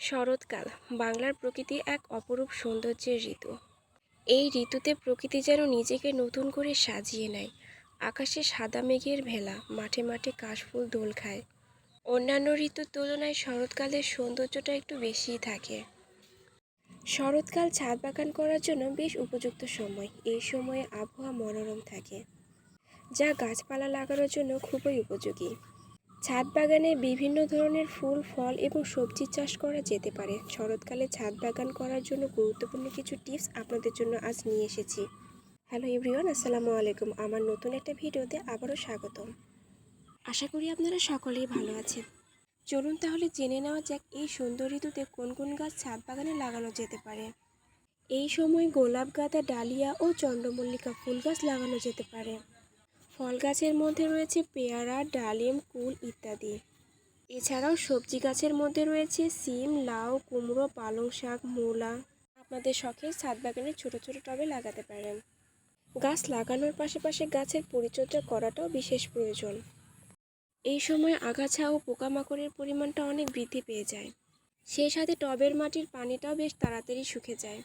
শরৎকাল, বাংলার প্রকৃতি এক অপরূপ সৌন্দর্যের ঋতু। এই ঋতুতে প্রকৃতি যেন নিজেকে নতুন করে সাজিয়ে নেয়। আকাশে সাদা মেঘের ভেলা, মাঠে মাঠে কাশফুল দোল খায়। অন্যান্য ঋতুর তুলনায় শরৎকালের সৌন্দর্যটা একটু বেশিই থাকে। শরৎকাল ছাদ বাগান করার জন্য বেশ উপযুক্ত সময়। এই সময়ে আবহাওয়া মনোরম থাকে, যা গাছপালা লাগানোর জন্য খুবই উপযোগী। ছাদ বাগানে বিভিন্ন ধরনের ফুল, ফল এবং সবজি চাষ করা যেতে পারে। শরৎকালে ছাদ বাগান করার জন্য গুরুত্বপূর্ণ কিছু টিপস আপনাদের জন্য আজ নিয়ে এসেছি। হ্যালো এভরিওয়ান, আসসালামু আলাইকুম। আমার নতুন একটা ভিডিওতে আবারও স্বাগতম। আশা করি আপনারা সকলেই ভালো আছেন। চলুন তাহলে জেনে নেওয়া যাক, এই সুন্দর ঋতুতে কোন কোন গাছ ছাদ বাগানে লাগানো যেতে পারে। এই সময় গোলাপ গাঁদা ডালিয়া ও চন্দ্রমল্লিকা ফুল গাছ লাগানো যেতে পারে। ফল গাছের মধ্যে রয়েছে পেয়ারা, ডালিম, কুল ইত্যাদি। এছাড়াও সবজি গাছের মধ্যে রয়েছে সিম, লাউ, কুমড়ো, পালং শাক, মূলা। আপনাদের শখের ছাদ বাগানে ছোট ছোট টবে লাগাতে পারেন। গাছ লাগানোর পাশাপাশি গাছের পরিচর্যা করাটাও বিশেষ প্রয়োজন। এই সময় আগাছা ও পোকামাকড়ের পরিমাণটা অনেক বৃদ্ধি পেয়ে যায়। সেই সাথে টবের মাটির পানিটাও বেশ তাড়াতাড়ি শুকে যায়।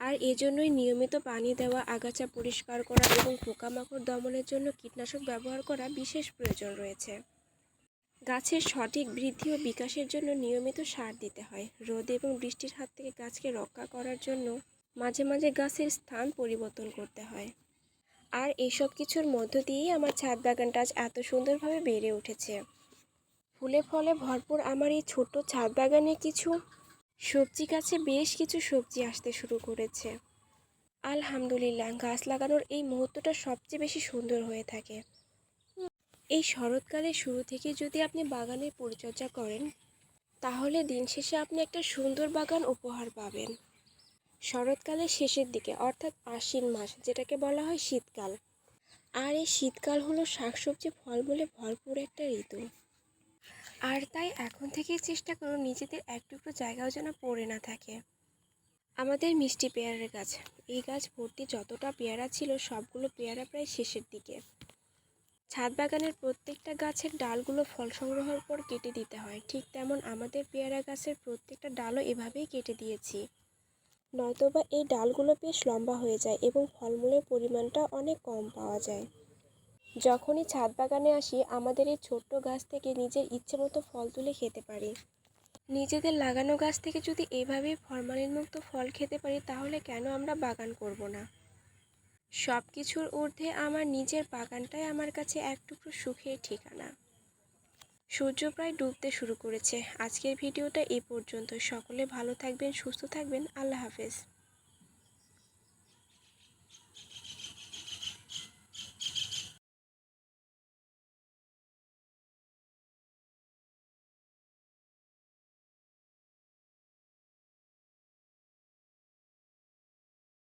আর এজন্যই নিয়মিত পানি দেওয়া, আগাছা পরিষ্কার করা এবং পোকামাকড় দমনের জন্য কীটনাশক ব্যবহার করা বিশেষ প্রয়োজন রয়েছে। গাছের সঠিক বৃদ্ধি ও বিকাশের জন্য নিয়মিত সার দিতে হয়। রোদ এবং বৃষ্টির হাত থেকে গাছকে রক্ষা করার জন্য মাঝে মাঝে গাছের স্থান পরিবর্তন করতে হয়। আর এসব কিছুর মধ্য দিয়েই আমার ছাদ বাগানটা আজ এত সুন্দরভাবে বেড়ে উঠেছে। ফুলে ফলে ভরপুর আমার এই ছোট্ট ছাদ বাগানে কিছু সবজি গাছে বেশ কিছু সবজি আসতে শুরু করেছে। আলহামদুলিল্লাহ, গাছ লাগানোর এই মুহূর্তটা সবচেয়ে বেশি সুন্দর হয়ে থাকে। এই শরৎকালের শুরু থেকে যদি আপনি বাগানের পরিচর্যা করেন, তাহলে দিন শেষে আপনি একটা সুন্দর বাগান উপহার পাবেন। শরৎকালের শেষের দিকে, অর্থাৎ আশ্বিন মাস, যেটাকে বলা হয় শীতকাল। আর এই শীতকাল হলো শাকসবজি ফলমূলে ভরপুর একটা ঋতু। আর তাই এখন থেকেই চেষ্টা করুন নিজেদের এক টুকরো জায়গাও যেন পড়ে না থাকে। আমাদের মিষ্টি পেয়ারার গাছ। এই গাছ ভর্তি যতটা পেয়ারা ছিল, সবগুলো পেয়ারা প্রায় শেষের দিকে। ছাদ বাগানের প্রত্যেকটা গাছের ডালগুলো ফল সংগ্রহের পর কেটে দিতে হয়। ঠিক তেমন আমাদের পেয়ারা গাছের প্রত্যেকটা ডালও এভাবেই কেটে দিয়েছি। নয়তোবা এই ডালগুলো বেশ লম্বা হয়ে যায় এবং ফলমূলের পরিমাণটা অনেক কম পাওয়া যায়। যখনই ছাদ বাগানে আসি, আমাদের এই ছোট্ট গাছ থেকে নিজের ইচ্ছে মতো ফল তুলে খেতে পারি। নিজেদের লাগানো গাছ থেকে যদি এইভাবেই ফরমালিনমুক্ত ফল খেতে পারি, তাহলে কেন আমরা বাগান করব না? সব কিছুর ঊর্ধ্বে আমার নিজের বাগানটাই আমার কাছে এক টুকরো সুখের ঠিকানা। সূর্য প্রায় ডুবতে শুরু করেছে। আজকের ভিডিওটা এই পর্যন্ত সকলে ভালো থাকবেন, সুস্থ থাকবেন। আল্লাহ হাফেজ।